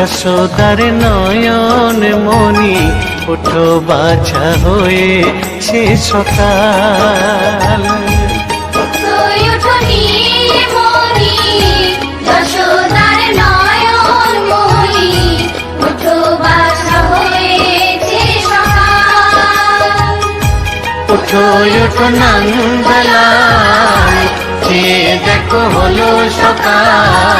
যশোদার নয়ন মনি ওঠো বাছা বাসা হয়েছে সকাল। ওঠো দেখো হলো সকাল।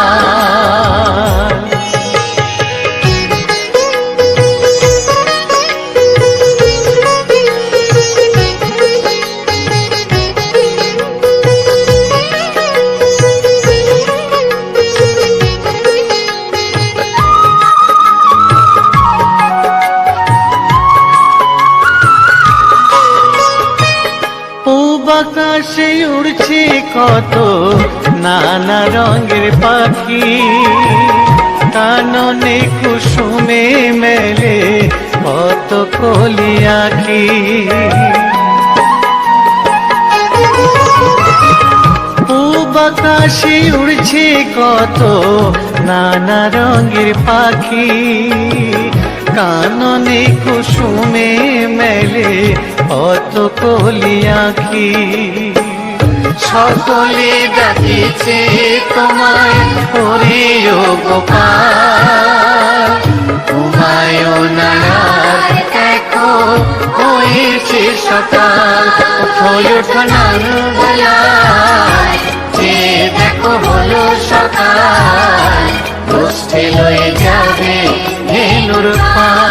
আকাশে উড়ছে কত নানা রঙের পাখি। কাননে কুসুমে মেলে কত কলি পূব আকাশে উড়ছে কত নানা রঙের পাখি। কাননে কুসুমে মেলে কত কলি আখি। সকলে ডাকিছে তোমায় হরিও গোপাল। তোমায় নায়ার দেখো হয়েছে সকাল ওঠোঠানার বেলায় যে দেখো হলো সকাল লয়ে যাবে ধেনুর পাল।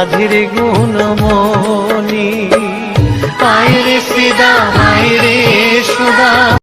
সাধের গুণমণি আয়রে সিদা আয় রে সুদা